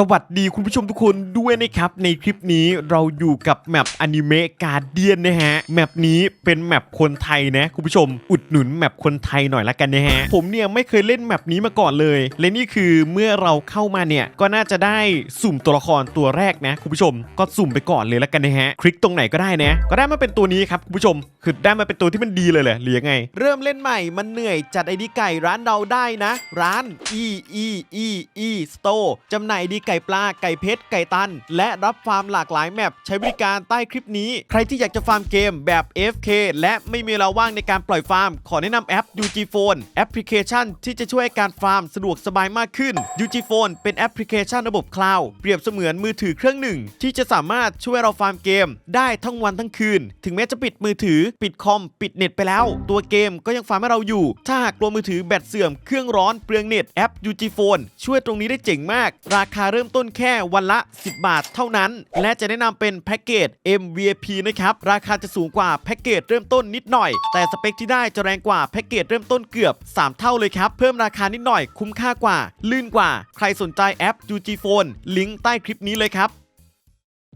สวัสดีคุณผู้ชมทุกคนด้วยนะครับ ในคลิปนี้เราอยู่กับแมปอนิเมะการเดียนนะฮะแมปนี้เป็นแมปคนไทยนะคุณผู้ชม อุดหนุนแมปคนไทยหน่อยละกันนะฮะผมเนี่ยไม่เคยเล่นแมปนี้มาก่อนเลย และนี่คือเมื่อเราเข้ามาเนี่ยก็น่าจะได้สุ่มตัวละครตัวแรกนะคุณผู้ชม ก็สุ่มไปก่อนเลยละกันนะฮะคลิกตรงไหนก็ได้นะก็ได้มาเป็นตัวนี้ครับคุณผู้ชม คือได้มาเป็นตัวที่มันดีเลยแหละหรือยังไง เริ่มเล่นใหม่มันเหนื่อยจัดไอดีไก่ร้านเราได้นะ ร้าน e e e e store จำหน่ายดีไก่ปลา ไก่เพชร ไก่ตัน และรับฟาร์มหลากหลายแมปใช้บริการใต้คลิปนี้ ใครที่อยากจะฟาร์มเกมแบบ FK และไม่มีเวลาว่างในการปล่อยฟาร์ม ขอแนะนำแอป UG Phone แอปพลิเคชันที่จะช่วยให้การฟาร์มสะดวกสบายมากขึ้น UG Phone เป็นแอปพลิเคชันระบบคลาวด์เปรียบเสมือนมือถือเครื่องหนึ่ง ที่จะสามารถช่วยเราฟาร์มเกม ได้ทั้งวันทั้งคืน ถึงแม้จะปิดมือถือ ปิดคอม ปิดเน็ตไปแล้ว ตัวเกมก็ยังฟาร์มให้เราอยู่ ถ้าหากกลัวมือถือแบตเสื่อมเครื่องร้อนเปลืองเน็ตแอป UG Phone ช่วยตรงนี้ได้เจ๋งมาก ราคาเริ่มต้นแค่วันละ 10 บาทเท่านั้น และจะแนะนำเป็นแพ็กเกจ MVP นะครับ ราคาจะสูงกว่าแพ็กเกจเริ่มต้นนิดหน่อย แต่สเปคที่ได้จะแรงกว่าแพ็กเกจเริ่มต้นเกือบ 3 เท่าเลยครับ เพิ่มราคานิดหน่อยคุ้มค่ากว่า ลื่นกว่า ใครสนใจแอป UG Phone ลิงก์ใต้คลิปนี้เลยครับ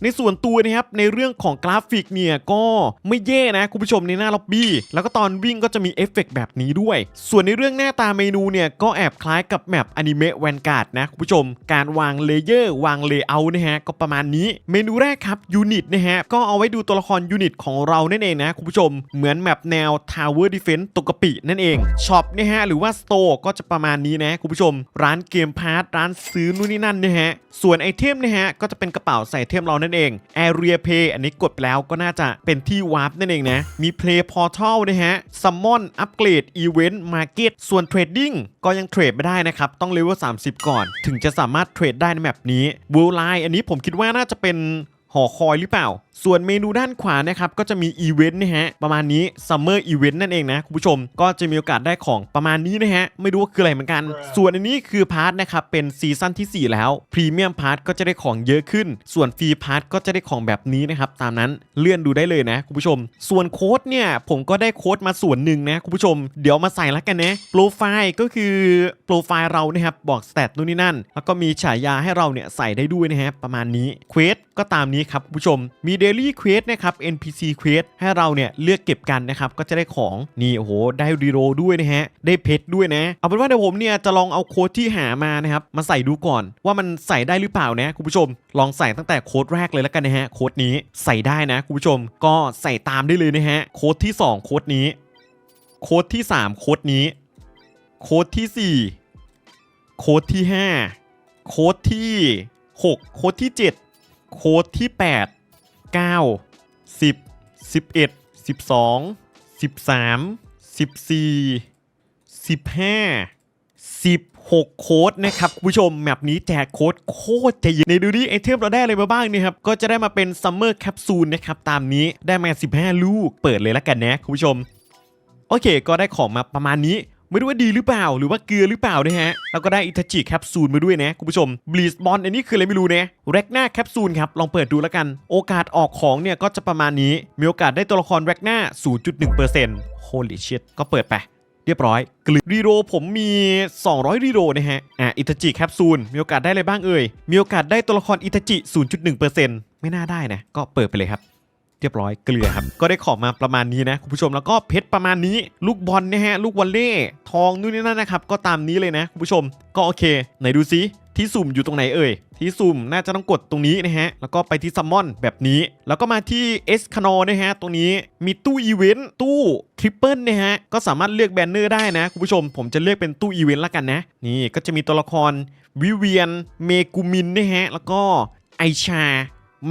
ในส่วนตัวนะครับในเรื่องของกราฟิกเนี่ยก็ไม่แย่นะคุณผู้ชมในหน้าล็อบบี้แล้วก็ตอนวิ่งก็จะมีเอฟเฟกต์แบบนี้ด้วย ส่วนในเรื่องหน้าตาเมนูเนี่ยก็แอบคล้ายกับแมปอนิเมะแวนการ์ดนะคุณผู้ชม การวางเลเยอร์วางเลเยอร์นะฮะก็ประมาณนี้ เมนูแรกครับยูนิตนะฮะก็เอาไว้ดูตัวละครยูนิตของเรานั่นเองนะคุณผู้ชม เหมือนแมปแนว Tower Defense ตกกะปินั่นเองช็อปนะฮะหรือว่าสโตร์ก็จะประมาณนี้นะคุณผู้ชม ร้านเกมพาร์ทร้านซื้อนู่นนี่นั่นนะฮะส่วนไอเทมนะฮะก็จะเป็นกระเป๋าใส่เทมเรานั่นเอง Area Play อันนี้กดไปแล้วก็น่าจะเป็นที่วาร์ปนั่นเองนะ มี Play Portal นะฮะ Summon Upgrade Event Market ส่วน Trading ก็ยังเทรดไม่ได้นะครับ ต้องเลเวล30 ก่อน ถึงจะสามารถเทรดได้ในแมปนี้ World Line อันนี้ผมคิดว่าน่าจะเป็น หอคอยหรือเปล่า ส่วนเมนูด้านขวานะครับก็จะมีอีเวนต์นะฮะประมาณนี้ Summer Event นั่นเองนะคุณผู้ชมก็จะมีโอกาสได้ของประมาณนี้นะฮะไม่รู้ว่าคืออะไรเหมือนกัน ส่วนอันนี้คือพาร์ทนะครับเป็นซีซั่นที่ 4 แล้วพรีเมียมพาร์ทก็จะได้ของเยอะขึ้น ส่วนฟรีพาร์ทก็จะได้ของแบบนี้นะครับตามนั้นเลื่อนดูได้เลยนะคุณผู้ชม ส่วนโค้ดเนี่ยผมก็ได้โค้ดมาส่วนหนึ่งนะคุณผู้ชม เดี๋ยวมาใส่แล้วกันนะโปรไฟล์ก็คือโปรไฟล์เรานะครับบอกสเตตนู่นนี่นั่น แล้วก็มีฉายาให้เราเนี่ยใส่ได้ด้วยนะฮะประมาณนี้เควสก็ตามนี้ครับคุณผู้ชมมี Daily Quest นะครับ NPC Quest ให้เราเนี่ยเลือกเก็บกันนะครับ ก็จะได้ของนี่โอ้โหได้รีโรด้วยนะฮะ ได้เพชรด้วยนะ เอาเป็นว่าเดี๋ยวผมเนี่ยจะลองเอาโค้ดที่หามานะครับ มาใส่ดูก่อน ว่ามันใส่ได้หรือเปล่านะคุณผู้ชม ลองใส่ตั้งแต่โค้ดแรกเลยแล้วกันนะฮะโค้ดนี้ใส่ได้นะคุณผู้ชม ก็ใส่ตามได้เลยนะฮะโค้ดที่ 2 โค้ดนี้ โค้ดที่ 3 โค้ดนี้ โค้ดที่ 4 โค้ดที่ 5 โค้ดที่ 6 โค้ดที่ 7 โค้ดที่ 8 9 10 11 12 13 14 15 16 โค้ดนะครับคุณผู้ชมแมปนี้แจกโค้ดโคตรจะเยอะในดูดิไอเทมเราได้อะไรมาบ้างเนี่ยครับ ก็จะได้มาเป็นซัมเมอร์แคปซูลนะครับ ตามนี้ได้มา 15 ลูกเปิดเลยแล้วกันนะคุณผู้ชม โอเค ก็ได้ของมาประมาณนี้ ไม่รู้ว่าดีหรือเปล่าหรือว่าเกลือหรือเปล่านะฮะแล้วก็ได้อิตาจิแคปซูลมาด้วยนะคุณผู้ชมบลีสบอลอันนี้คืออะไรไม่รู้นะแร็กหน้าแคปซูลครับลองเปิดดูแล้วกัน โอกาสออกของเนี่ยก็จะประมาณนี้มีโอกาสได้ตัวละครแร็กหน้า 0.1% holy shit ก็เปิดไปเรียบร้อยกลือรีโรผมมี 200 รีโรนะฮะ อะอิตาจิแคปซูล มีโอกาสได้อะไรบ้างเอ่ย มีโอกาสได้ตัวละครอิตาจิ 0.1%ไม่น่าได้นะ ก็เปิดไปเลยครับ เรียบร้อยเกลือครับ ก็ได้ของมาประมาณนี้นะคุณผู้ชมแล้วก็เพชรประมาณนี้ ลูกบอลนะฮะลูกวอลเล่ทองนู่นนี่นั่นนะครับก็ตามนี้เลยนะคุณผู้ชม ก็โอเค ไหนดูซิที่สุ่มอยู่ตรงไหนเอ่ย ที่สุ่มน่าจะต้องกดตรงนี้นะฮะ แล้วก็ไปที่ซัมมอนแบบนี้ แล้วก็มาที่เอสคานอนะฮะ ตรงนี้มีตู้อีเวนต์ตู้ทริปเปิลนะฮะ ก็สามารถเลือกแบนเนอร์ได้นะ คุณผู้ชม ผมจะเลือกเป็นตู้อีเวนต์ละกันนะ นี่ก็จะมีตัวละครวิเวียน เมกูมินนะฮะ แล้วก็ไอชา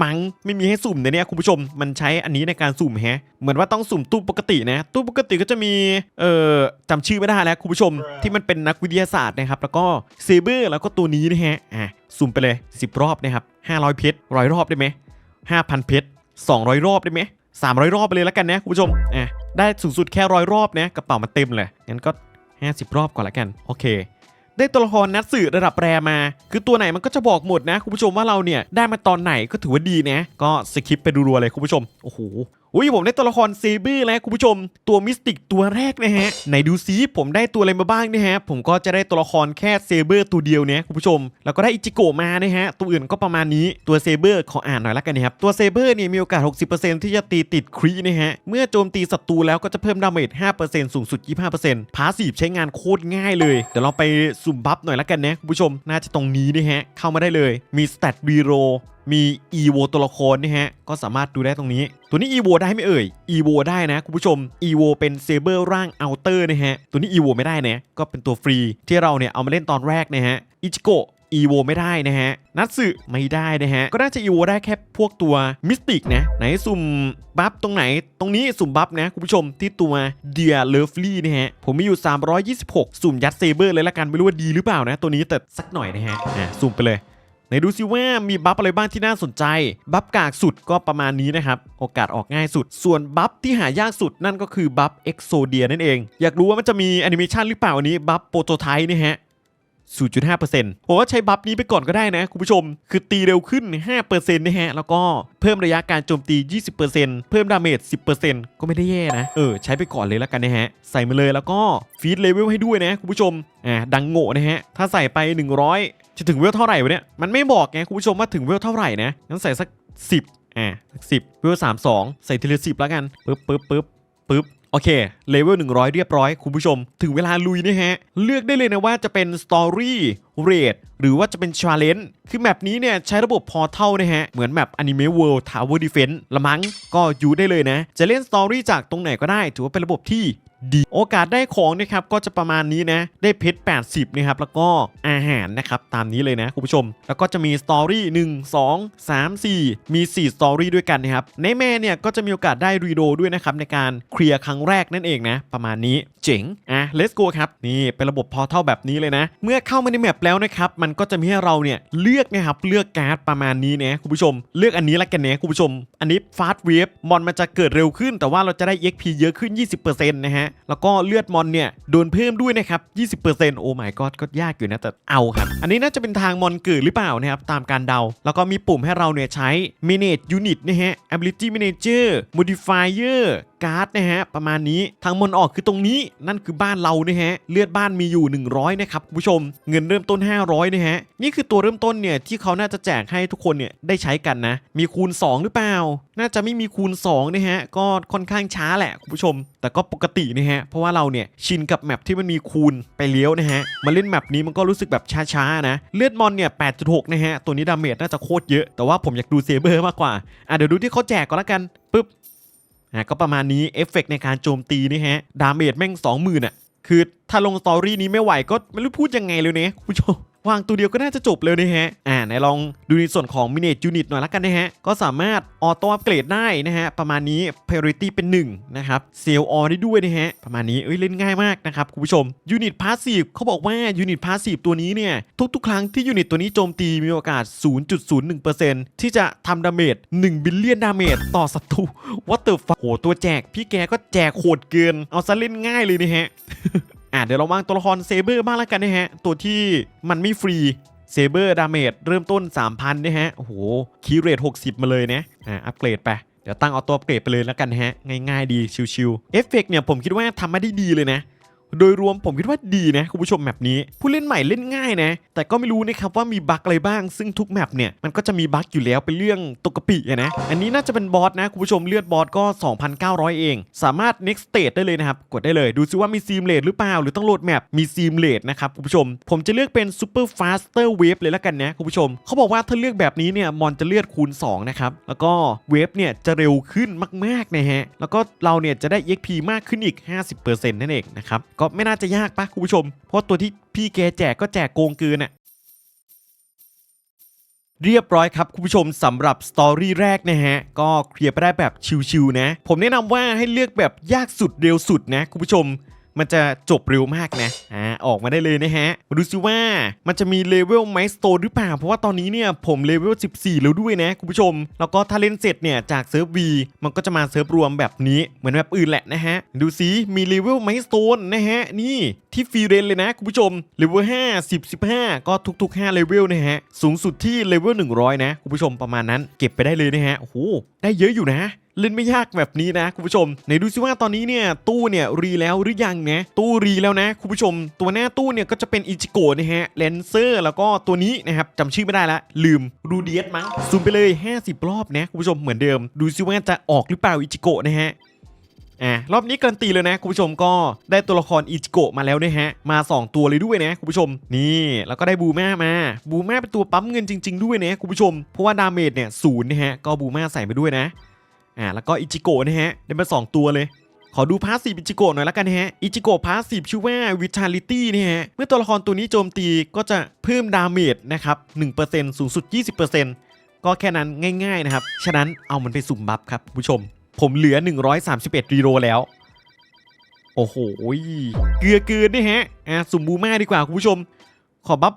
มังไม่มีให้สุ่มในนี้คุณผู้ชมมันใช้อันนี้ในการสุ่มแฮะ เหมือนว่าต้องสุ่มตู้ปกตินะ ตู้ปกติก็จะมีเอ่อจำชื่อไม่ได้แล้วคุณผู้ชม ที่มันเป็นนักวิทยาศาสตร์นะครับ แล้วก็เซเบอร์แล้วก็ตัวนี้นะฮะอะสุ่มไปเลย 10 รอบนะครับ500 เพชรร้อยรอบได้ไหม5,000เพชร200 รอบได้ไหม300 รอบไปเลยแล้วกันนะคุณผู้ชมอะได้สูงสุดแค่ร้อยรอบนะกระเป๋ามันเต็มเลยงั้นก็ 50 รอบก่อนละกันโอเค ได้ตัวละครนัดสื่อระดับแรมา คือตัวไหนมันก็จะบอกหมดนะ คุณผู้ชมว่าเราเนี่ยได้มาตอนไหนก็ถือว่าดีนะ ก็สคิปไปรัวๆเลยคุณผู้ชม โอ้โห อุ้ยผมได้ตัวละครเซเบอร์แล้วคุณผู้ชม ตัวมิสติกตัวแรกนะฮะไหนดูซิผมได้ตัวอะไรมาบ้างนะฮะผมก็จะได้ตัวละครแค่เซเบอร์ตัวเดียวเนี่ยคุณผู้ชม แล้วก็ได้อิจิโกะมานะฮะตัวอื่นก็ประมาณนี้ตัวเซเบอร์ขออ่านหน่อยละกันนะครับตัวเซเบอร์เนี่ยมีโอกาส 60%ที่จะตีติดครีนะฮะเมื่อโจมตีศัตรูแล้วก็จะเพิ่มดาเมจ5%สูงสุด 25%พาสซีฟใช้งานโคตรง่ายเลยเดี๋ยวเราไปสุ่มบัฟหน่อยละกันนะคุณผู้ชมน่าจะตรงนี้นะฮะเข้ามาได้เลยมีสเตตรีโร มีอีโวตัวละครนะฮะก็สามารถดูได้ตรงนี้ ตัวนี้อีโวได้ไหมเอ่ยอีโวได้นะคุณผู้ชมอีโวเป็นเซเบอร์ร่างอัลเตอร์นะฮะตัวนี้อีโวไม่ได้นะก็เป็นตัวฟรีที่เราเนี่ยเอามาเล่นตอนแรกนะฮะอิจิโกะอีโวไม่ได้นะฮะ นัตสึไม่ได้นะฮะ ก็น่าจะอีโวได้แค่พวกตัวมิสติกนะ ไหนสุ่มบัฟตรงไหน ตรงนี้สุ่มบัฟนะ คุณผู้ชมที่ตัวเดียเลฟลี่นะฮะ ผมมีอยู่ 326 สุ่มยัดเซเบอร์เลยละกัน ไม่รู้ว่าดีหรือเปล่านะ ตัวนี้แต่สักหน่อยนะฮะ อะ สุ่มไปเลย ไหนดูซิว่ามีบัฟอะไรบ้างที่น่าสนใจ บัฟกากสุดก็ประมาณนี้นะครับ โอกาสออกง่ายสุด ส่วนบัฟที่หายากสุดนั่นก็คือบัฟเอ็กโซเดียนั่นเอง อยากรู้ว่ามันจะมีแอนิเมชันหรือเปล่าอันนี้บัฟโปรโตไทป์นี่ฮะ 0.5%ผมว่าใช้บัฟนี้ไปก่อนก็ได้นะคุณผู้ชม คือตีเร็วขึ้น 5%นะฮะ แล้วก็เพิ่มระยะการโจมตี 20%เพิ่มดาเมจ 10%ก็ไม่ได้แย่นะ เออ ใช้ไปก่อนเลยแล้วกันนะฮะ ใส่มาเลยแล้วก็ฟีดเลเวลให้ด้วยนะคุณผู้ชม อ่า ดังโง่นะฮะ ถ้าใส่ไป 100 จะถึงเวลเท่าไหร่วะเนี่ย มันไม่บอกไงคุณผู้ชมว่าถึงเวลเท่าไหร่นะ งั้นใส่สัก 10 อ่าสัก10เวล32ใส่ทีละ10แล้วกันปึ๊บปึ๊บปึ๊บปึ๊บ โอเคเลเวล100 เรียบร้อยคุณผู้ชม ถึงเวลาลุยนะฮะ เลือกได้เลยนะว่าจะเป็นสตอรี่ Story Raid หรือว่าจะเป็น Challenge คือแมปนี้เนี่ยใช้ระบบพอร์ทัลนะฮะ เหมือนแมป Anime World Tower Defense ละมั้งก็ยูได้เลยนะ จะเล่น Story จากตรงไหนก็ได้ ถือว่าเป็นระบบที่ดีโอกาสได้ของนะครับก็จะประมาณนี้นะ ได้เพชร 80 นะครับ แล้วก็อาหารนะครับ ตามนี้เลยนะคุณผู้ชม แล้วก็จะมีสตอรี่1 2 3 4 มี 4 สตอรี่ด้วยกันนะครับ ในแม่เนี่ยก็จะมีโอกาสได้รีโดด้วยนะครับ ในการเคลียร์ครั้งแรกนั่นเองนะ ประมาณนี้เจ๋ง อะ let's go ครับ นี่เป็นระบบพอเท่าแบบนี้เลยนะ เมื่อเข้ามาในแมปแล้วแล้วนะครับมันก็จะมีให้เราเนี่ยเลือกนะครับเลือกการ์ดประมาณนี้นะคุณผู้ชม เลือกอันนี้ละกันนะคุณผู้ชม อันนี้ fast wave มอนมันจะเกิดเร็วขึ้น แต่ว่าเราจะได้ XP เยอะขึ้น 20%นะฮะแล้วก็เลือดมอนเนี่ยโดนเพิ่มด้วยนะครับ20%โอ้ my god ก็ยากอยู่นะแต่เอาครับ อันนี้น่าจะเป็นทางมอนเกิดหรือเปล่านะครับตามการเดา แล้วก็มีปุ่มให้เราเนี่ยใช้ manage unit นะฮะ ability manager modifier การ์ดนะฮะประมาณนี้ทางมอนออกคือตรงนี้นั่นคือบ้านเรานะฮะเลือดบ้านมีอยู่ 100 นะครับคุณผู้ชม เงินเริ่มต้น 500นะฮะนี่คือตัวเริ่มต้นเนี่ยที่เขาน่าจะแจกให้ทุกคนเนี่ยได้ใช้กันนะ มีคูณ 2 หรือเปล่า น่าจะไม่มีคูณ2นะฮะก็ค่อนข้างช้าแหละคุณผู้ชม แต่ก็ปกตินะฮะเพราะว่าเราเนี่ยชินกับแมปที่มันมีคูณไปเลี้ยวนะฮะมาเล่นแมปนี้มันก็รู้สึกแบบช้าๆนะเลือดมอนเนี่ย8.6นะฮะตัวนี้ดาเมจน่าจะโคตรเยอะแต่ว่าผมอยากดูเซเบอร์มากกว่าอะเดี๋ยวดูที่เขาแจกก่อนละกันปึ๊บ นะก็ประมาณนี้เอฟเฟกต์ในการโจมตีนี่ฮะ ดาเมจแม่ง 20,000อะ คือถ้าลงสตอรี่นี้ไม่ไหวก็ไม่รู้พูดยังไงเลยเนี่ยคุณผู้ชม วางตัวเดียวก็น่าจะจบเลยนะฮะ อ่าไหนลองดูในส่วนของ Minute Unit หน่อยละกันนะฮะ ก็สามารถออโต้อัปเกรดได้นะฮะ ประมาณนี้ Priority เป็น 1 นะครับเซลออได้ด้วยนะฮะ ประมาณนี้ เอ้ย เล่นง่ายมากนะครับ คุณผู้ชม Unit Passive เขาบอกว่า Unit Passive ตัวนี้เนี่ย ทุกๆ ครั้งที่ยูนิตตัวนี้โจมตีมีโอกาส 0.01%ที่จะทำดาเมจ1บิลเลียนดาเมจต่อศัตรู What the fuck โหตัวแจกพี่แกก็แจกโหดเกิน เอาซะเล่นง่ายเลยนะฮะ อะเดี๋ยวเราวางตัวละครเซเบอร์บ้างแล้วกันนะฮะ ตัวที่มันไม่ฟรีเซเบอร์ดาเมจเริ่มต้น 3,000นะฮะ โอ้โห คีเรท60 มาเลยนะ อะอัปเกรดไป เดี๋ยวตั้งเอาตัวอัปเกรดไปเลยแล้วกันนะฮะ ง่ายๆดี ชิวๆ เอฟเฟกเนี่ยผมคิดว่าทำมาได้ดีเลยนะ โดยรวมผมคิดว่าดีนะคุณผู้ชมแมปนี้ ผู้เล่นใหม่เล่นง่ายนะ แต่ก็ไม่รู้นะครับว่ามีบั๊กอะไรบ้าง ซึ่งทุกแมปเนี่ยมันก็จะมีบั๊กอยู่แล้วเป็นเรื่องตกกะปินะ อันนี้น่าจะเป็นบอสนะคุณผู้ชมเลือดบอสก็ 2,900 เอง สามารถ next stage ได้เลยนะครับ กดได้เลย ดูซิว่ามีซีมเลดหรือเปล่า หรือต้องโหลดแมปมีซีมเลดนะครับคุณผู้ชม ผมจะเลือกเป็น super faster wave เลยแล้วกันนะคุณผู้ชมเขาบอกว่าถ้าเลือกแบบนี้เนี่ยมอนจะเลือดคูณ2นะครับแล้วก็เวฟเนี่ยจะเร็วขึ้นมากๆนะฮะแล้วก็เราเนี่ยจะได้ EXP มากขึ้นอีก 50%นั่นเองนะครับก็ไม่น่าจะยากปะคุณผู้ชม เพราะตัวที่พี่แกแจกก็แจกโกงเกินอะเรียบร้อยครับคุณผู้ชมสำหรับสตอรี่แรกนะฮะ ก็เคลียร์ไปได้แบบชิวๆนะ ผมแนะนำว่าให้เลือกแบบยากสุดเร็วสุดนะคุณผู้ชม มันจะจบเร็วมากนะอ่าออกมาได้เลยนะฮะมาดูซิว่ามันจะมีเลเวลไมสโตนหรือเปล่า เพราะว่าตอนนี้เนี่ยผมเลเวล 14 แล้วด้วยนะคุณผู้ชม แล้วก็ถ้าเล่นเสร็จเนี่ยจากเซิร์ฟ V มันก็จะมาเซิร์ฟรวมแบบนี้เหมือนแบบอื่นแหละนะฮะ ดูซิมีเลเวลไมสโตนนะฮะนี่ที่ฟรีเรนเลยนะคุณผู้ชมเลเวล5 10 15 ก็ทุก ๆ 5 เลเวลนะฮะ สูงสุดที่เลเวล100 นะคุณผู้ชมประมาณนั้น เก็บไปได้เลยนะฮะโอ้โหได้เยอะอยู่นะ เล่นไม่ยากแบบนี้นะคุณผู้ชมไหนดูซิว่าตอนนี้เนี่ยตู้เนี่ยรีแล้วหรือยังนะตู้รีแล้วนะคุณผู้ชม ตัวหน้าตู้เนี่ยก็จะเป็นอิจิโกะนะฮะเลนเซอร์แล้วก็ตัวนี้นะครับจำชื่อไม่ได้ละ ลืมรูเดียสมั้งซูมไปเลย 50 รอบนะคุณผู้ชมเหมือนเดิม ดูซิว่าจะออกหรือเปล่าอิจิโกะนะฮะอ่ารอบนี้การันตีเลยนะคุณผู้ชมก็ได้ตัวละครอิจิโกะมาแล้วนะฮะมา 2 ตัวเลยด้วยนะคุณผู้ชม นี่แล้วก็ได้บูม่ามาบูม่าเป็นตัวปั๊มเงินจริง ๆ ด้วยนะคุณผู้ชมเพราะว่าดาเมจเนี่ยศูนย์นะฮะก็บูม่าใส่ไปด้วยนะ อ่าแล้วก็อิจิโกะนะฮะได้มา 2 ตัวเลยขอดูพาสซีฟอิจิโกะหน่อยละกันฮะ อิจิโกะพาสซีฟชื่อว่า Vitality นะฮะ เมื่อตัวละครตัวนี้โจมตีก็จะเพิ่มดาเมจนะครับ 1%สูงสุด 20%ก็แค่นั้นง่ายๆนะครับ ฉะนั้นเอามันไปสุ่มบัฟครับผู้ชม ผมเหลือ 131 รีโรแล้ว โอ้โห เกลือเกินนี่ฮะ อะสุ่มบูม่าดีกว่าคุณผู้ชม ขอบัฟ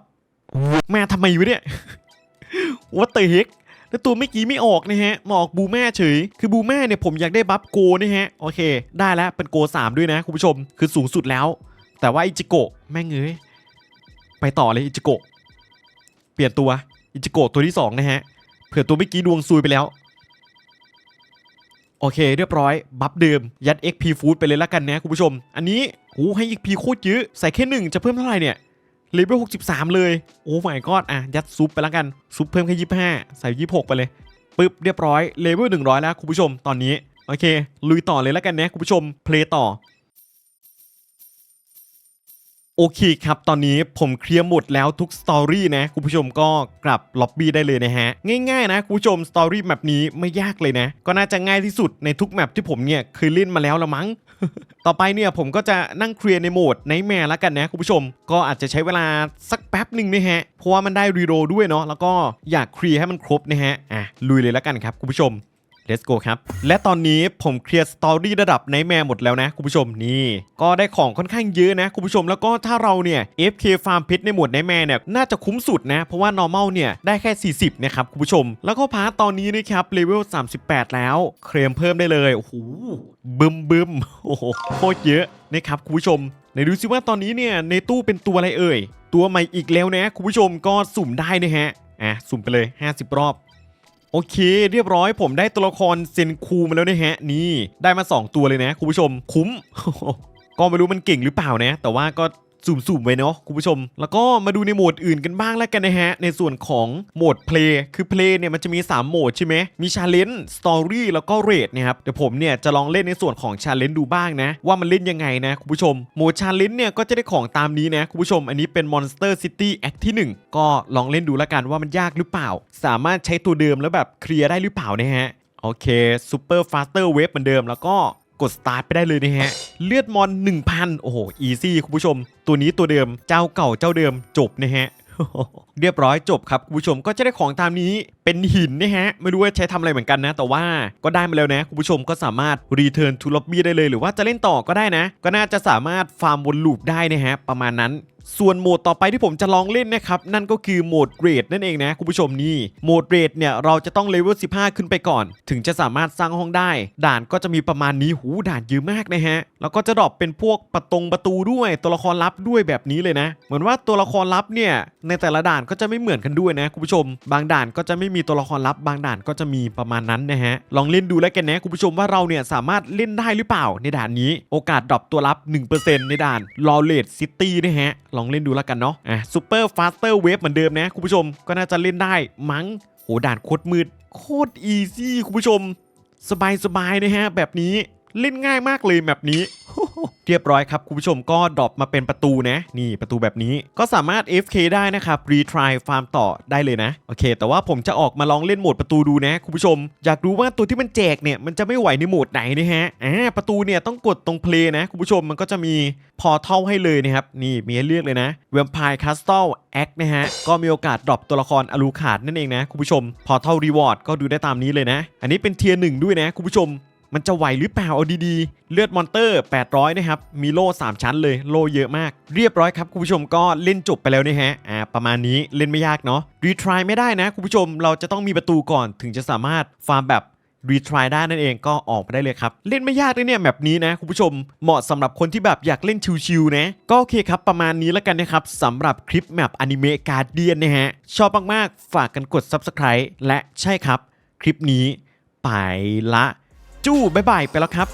มาทำไมวะเนี่ยวัตเตอร์เฮก แล้วตัวเมื่อกี้ไม่ออกนะฮะมาออกบูแม่เฉย คือบูแม่เนี่ยผมอยากได้บัฟโกนะฮะ โอเค ได้แล้วเป็นโก 3 ด้วยนะคุณผู้ชม คือสูงสุดแล้ว แต่ว่าอิจิโกะแม่งเอ้ย ไปต่อเลยอิจิโกะ เปลี่ยนตัว อิจิโกะตัวที่สองนะฮะ เผื่อตัวเมื่อกี้ดวงซุยไปแล้ว โอเค เรียบร้อย บัฟเดิม ยัด XP Food ไปเลยละกันนะคุณผู้ชม อันนี้โอ้ให้ XP โคตรเยอะ ใส่แค่หนึ่งจะเพิ่มเท่าไหร่เนี่ย เลเวล63 เลย โอ้ my god อะ ยัดซุปไปแล้วกัน ซุปเพิ่มแค่ 25 ใส่ 26 ไปเลยปึ๊บเรียบร้อยเลเวล100 แล้วคุณผู้ชมตอนนี้ โอเค ลุยต่อเลยแล้วกันนะคุณผู้ชมเพลย์ต่อ โอเคครับ ตอนนี้ผมเคลียร์หมดแล้วทุกสตอรี่นะคุณผู้ชมก็กลับล็อบบี้ได้เลยนะฮะ ง่ายๆนะคุณผู้ชมสตอรี่แบบนี้ไม่ยากเลยนะ ก็น่าจะง่ายที่สุดในทุกแมปที่ผมเนี่ยเคยเล่นมาแล้วละมั้ง ต่อไปเนี่ยผมก็จะนั่งเคลียร์ในโหมดในแมร์แล้วกันนะคุณผู้ชม ก็อาจจะใช้เวลาสักแป๊บหนึ่งนะฮะ เพราะว่ามันได้รีโรด้วยเนาะแล้วก็อยากเคลียร์ให้มันครบนะฮะอะลุยเลยแล้วกันครับคุณผู้ชม Let's go ครับ และตอนนี้ผมเคลียร์สตอรี่ระดับไนแมร์หมดแล้วนะคุณผู้ชมนี่ ก็ได้ของค่อนข้างเยอะนะคุณผู้ชมแล้วก็ถ้าเราเนี่ย FK ฟาร์มเพชรในหมวดไนแมร์เนี่ยน่าจะคุ้มสุดนะ เพราะว่า normal เนี่ยได้แค่ 40 นะครับคุณผู้ชม แล้วก็พาร์ตตอนนี้นะครับเลเวล 38 แล้ว เคลมเพิ่มได้เลยโอ้โหบึมบึมโอ้โหโคตรเยอะนะครับคุณผู้ชมไหนดูซิว่าตอนนี้เนี่ยในตู้เป็นตัวอะไรเอ่ยตัวใหม่อีกแล้วนะคุณผู้ชมก็สุ่มได้นะฮะอะสุ่มไปเลย 50 รอบ โอเค เรียบร้อยผมได้ตัวละครเซนคูมาแล้วนะฮะ นี่ได้มา 2 ตัวเลยนะคุณผู้ชมคุ้ม ก็ไม่รู้มันเก่งหรือเปล่านะ แต่ว่าก็ สุ่มๆไว้เนาะคุณผู้ชม แล้วก็มาดูในโหมดอื่นกันบ้างแล้วกันนะฮะ ในส่วนของโหมดเพลย์คือเพลย์เนี่ยมันจะมี 3 โหมดใช่ไหมมีชาเลนจ์สตอรี่แล้วก็เรทนะครับเดี๋ยวผมเนี่ยจะลองเล่นในส่วนของชาเลนจ์ดูบ้างนะ ว่ามันเล่นยังไงนะคุณผู้ชมโหมดชาเลนจ์เนี่ยก็จะได้ของตามนี้นะคุณผู้ชม อันนี้เป็น Monster City Act ที่ 1 ก็ลองเล่นดูแล้วกันว่ามันยากหรือเปล่า สามารถใช้ตัวเดิมแล้วแบบเคลียร์ได้หรือเปล่านะฮะโอเค Super Faster Wave เหมือนเดิมแล้วก็ กดสตาร์ทไปได้เลยนะฮะ เลือดมอน 1,000 โอ้โห อีซี่คุณผู้ชม ตัวนี้ตัวเดิม เจ้าเก่าเจ้าเดิมจบนะฮะ เรียบร้อยจบครับคุณผู้ชมก็จะได้ของตามนี้เป็นหินนะฮะ ไม่รู้ว่าใช้ทำอะไรเหมือนกันนะ แต่ว่าก็ได้มาแล้วนะ คุณผู้ชมก็สามารถรีเทิร์นทูล็อบบี้ได้เลย หรือว่าจะเล่นต่อก็ได้นะ ก็น่าจะสามารถฟาร์มวนลูปได้นะฮะ ประมาณนั้น ส่วนโหมดต่อไปที่ผมจะลองเล่นนะครับ นั่นก็คือโหมดเรดนั่นเองนะคุณผู้ชมนี่โหมดเรดเนี่ยเราจะต้องเลเวล 15 ขึ้นไปก่อน ถึงจะสามารถสร้างห้องได้ ด่านก็จะมีประมาณนี้หูด่านเยอะมากนะฮะ แล้วก็จะดรอปเป็นพวกประตงประตูด้วยตัวละครลับด้วยแบบนี้เลยนะ เหมือนว่าตัวละครลับเนี่ยในแต่ละด่านก็จะไม่เหมือนกันด้วยนะคุณผู้ชม บางด่านก็จะไม่มีตัวละครลับบางด่านก็จะมีประมาณนั้นนะฮะลองเล่นดูแล้วกันนะคุณผู้ชมว่าเราเนี่ยสามารถเล่นได้หรือเปล่าในด่านนี้ โอกาสดรอปตัวลับ 1%ในด่านลอเลดซิตี้นะฮะลองเล่นดูแล้วกันเนาะอะซูเปอร์ฟาสเตอร์เวฟเหมือนเดิมนะคุณผู้ชมก็น่าจะเล่นได้มั้งโหด่านโคตรมืดโคตรอีซี่คุณผู้ชม สบายสบายๆนะฮะแบบนี้ เล่นง่ายมากเลยแบบนี้ เรียบร้อยครับ คุณผู้ชมก็ดรอปมาเป็นประตูนะ นี่ประตูแบบนี้ก็สามารถ FK ได้นะครับรีทรายฟาร์มต่อได้เลยนะ โอเค แต่ว่าผมจะออกมาลองเล่นโหมดประตูดูนะ คุณผู้ชม อยากรู้ว่าตัวที่มันแจกเนี่ย มันจะไม่ไหวในโหมดไหนนะฮะอ่าประตูเนี่ยต้องกดตรงเพลย์นะ คุณผู้ชมมันก็จะมีพอเท่าให้เลยนะครับ นี่มีให้เลือกเลยนะเวมพายคัสตอลแอคนะฮะ ก็มีโอกาสดรอปตัวละครอลูขาดนั่นเองนะคุณผู้ชม พอเท่ารีวอร์ดก็ดูได้ตามนี้เลยนะ อันนี้เป็นเทียร์หนึ่งด้วยนะคุณผู้ชม มันจะไหวหรือเปล่าเอาดีๆ เลือดมอนเตอร์ 800 นะครับ มีโล่ 3 ชั้นเลย โล่เยอะมาก เรียบร้อยครับ คุณผู้ชมก็เล่นจบไปแล้วนะฮะ อ่า ประมาณนี้เล่นไม่ยากเนาะ รีทรายไม่ได้นะ คุณผู้ชม เราจะต้องมีประตูก่อนถึงจะสามารถฟาร์มแบบรีทรายได้นั่นเองก็ออกไปได้เลยครับ เล่นไม่ยากเลยเนี่ยแบบนี้นะ คุณผู้ชมเหมาะสำหรับคนที่แบบอยากเล่นชิวๆนะ ก็โอเคครับ ประมาณนี้แล้วกันนะครับสำหรับคลิปแมปอนิเมะการเดียนนะฮะ ชอบมากๆ ฝากกันกด Subscribe และใช่ครับ คลิปนี้ไปละ จู้บายบายไปแล้วครับ